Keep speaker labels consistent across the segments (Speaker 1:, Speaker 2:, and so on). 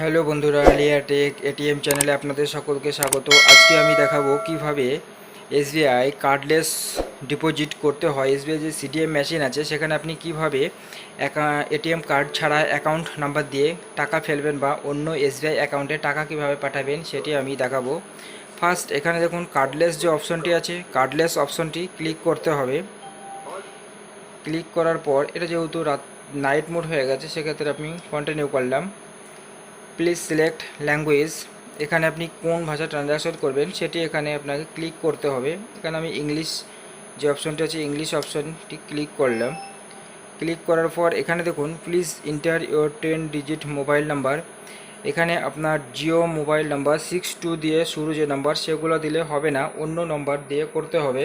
Speaker 1: Hello বন্ধুরা লিয়া take ATM চ্যানেলে আপনাদের সকলকে স্বাগত। আজকে আমি দেখাবো কীভাবে এসবিআই কার্ডলেস ডিপোজিট করতে হয়। এসবিআই যে সিডিএম মেশিন আছে, সেখানে আপনি কীভাবে এটিএম কার্ড ছাড়া অ্যাকাউন্ট নাম্বার দিয়ে টাকা ফেলবেন বা অন্য এসবিআই অ্যাকাউন্টে টাকা কীভাবে পাঠাবেন, সেটি আমি দেখাবো। ফার্স্ট এখানে দেখুন কার্ডলেস যে অপশনটি আছে কার্ডলেস অপশনটি ক্লিক করতে হবে। ক্লিক করার পর, এটা যেহেতু রাত নাইট মোড হয়ে গেছে, সেক্ষেত্রে আমি কন্টিনিউ করলাম। প্লিজ সিলেক্ট ল্যাঙ্গুয়েজ এখানে আপনি কোন ভাষা ট্রানজাকশন করবেন, সেটি এখানে আপনাকে ক্লিক করতে হবে। এখানে আমি ইংলিশ যে অপশনটি আছে ইংলিশ অপশনটি ক্লিক করলাম। ক্লিক করার পর এখানে দেখুন please enter your ten digit mobile number এখানে আপনার Jio mobile number six two দিয়ে শুরু যে নাম্বার সেগুলো দিলে হবে না, অন্য নম্বর দিয়ে করতে হবে।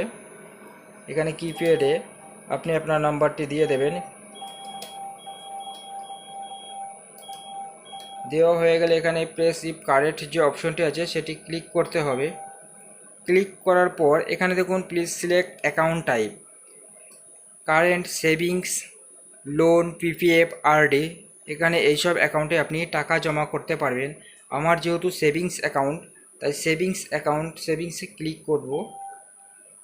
Speaker 1: এখানে কিপ্যাডে আপনি আপনার নাম্বারটি দিয়ে দেবেন। দেওয়া হয়ে গেলে এখানে প্রেস ইফ কারেন্ট যে অপশনটি আছে সেটি ক্লিক করতে হবে। ক্লিক করার পর এখানে দেখুন please select account type current savings loan PPF RD এখানে এইসব অ্যাকাউন্টে আপনি টাকা জমা করতে পারবেন। আমার যেহেতু সেভিংস অ্যাকাউন্ট তাই সেভিংস অ্যাকাউন্ট সেভিংসে ক্লিক করব।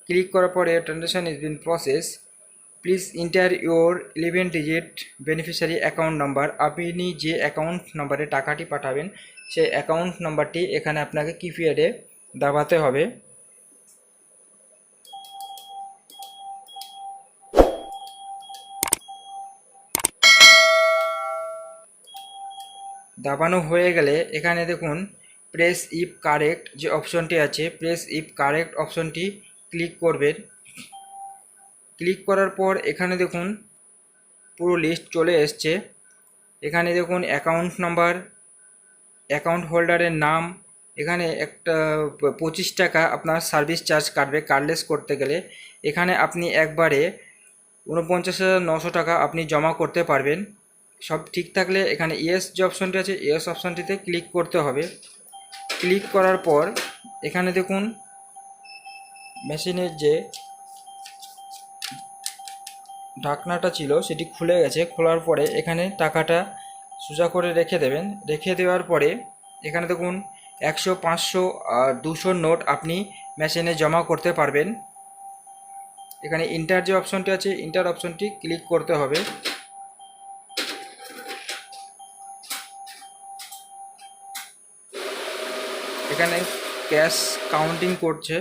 Speaker 1: ক্লিক করার পরে transaction is been process please enter your eleven digit beneficiary account number. আপনি যে অ্যাকাউন্ট নাম্বারে টাকাটি পাঠাবেন, সেই অ্যাকাউন্ট নাম্বারটি এখানে আপনাকে কিপ্যাডে দাবাতে হবে? দাবানো হয়ে গেলে এখানে দেখুন প্রেস ইফ কারেক্ট যে অপশনটি আছে প্রেস ইফ কারেক্ট অপশনটি ক্লিক করবেন। ক্লিক করার পর এখানে দেখুন পুরো লিস্ট চলে এসছে। এখানে দেখুন অ্যাকাউন্ট নাম্বার অ্যাকাউন্ট হোল্ডারের নাম, এখানে একটা পঁচিশ টাকা আপনার সার্ভিস চার্জ কাটবে কার্ডলেস করতে গেলে এখানে আপনি একবারে উনপঞ্চাশ হাজার নশো টাকা আপনি জমা করতে পারবেন। সব ঠিক থাকলে এখানে ইয়েস যে অপশনটি আছে ইয়েস অপশনটিতে ক্লিক করতে হবে। ক্লিক করার পর এখানে দেখুন মেশিনের যে ঢাকনাটা ছিল, সেটি খুলে গেছে, খোলার পরে এখানে টাকাটা সোজা করে রেখে দেবেন। রেখে দেওয়ার পরে এখানে দেখুন একশো, পাঁচশো আর দুশোর নোট আপনি মেশিনে জমা করতে পারবেন। এখানে ইন্টার যে অপশনটি আছে, ইন্টার অপশনটি ক্লিক করতে হবে। এখানে ক্যাশ কাউন্টিং করছে।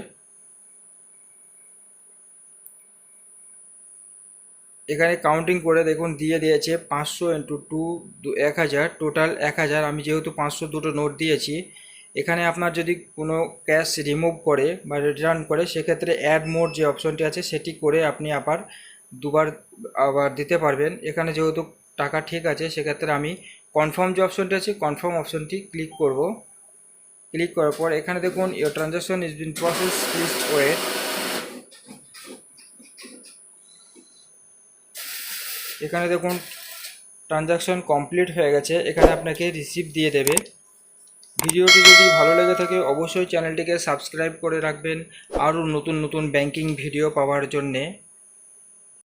Speaker 1: এখানে কাউন্টিং করে দেখুন, দিয়ে দিয়েছে পাঁচশো ইন্টু টু এক হাজার টোটাল এক হাজার। আমি যেহেতু পাঁচশো দুটো নোট দিয়েছি, এখানে আপনার যদি কোনো ক্যাশ রিমুভ করে বা রিটার্ন করে, সেক্ষেত্রে অ্যাড মোড যে অপশনটি আছে, সেটি করে আপনি আবার দুবার আবার দিতে পারবেন। এখানে যেহেতু টাকা ঠিক আছে, সেক্ষেত্রে আমি কনফার্ম যে অপশনটি আছে কনফার্ম অপশনটি ক্লিক করব। ক্লিক করার পর এখানে দেখুন your transaction is been process please wait এখানে দেখুন ট্রানজাকশন কমপ্লিট হয়ে গেছে। এখানে আপনাকে রিসিপ্ট দিয়ে দেবে। ভিডিওটি যদি ভালো লেগে থাকে, অবশ্যই চ্যানেলটিকে সাবস্ক্রাইব করে রাখবেন। আরও নতুন নতুন ব্যাংকিং ভিডিও পাওয়ার জন্যে।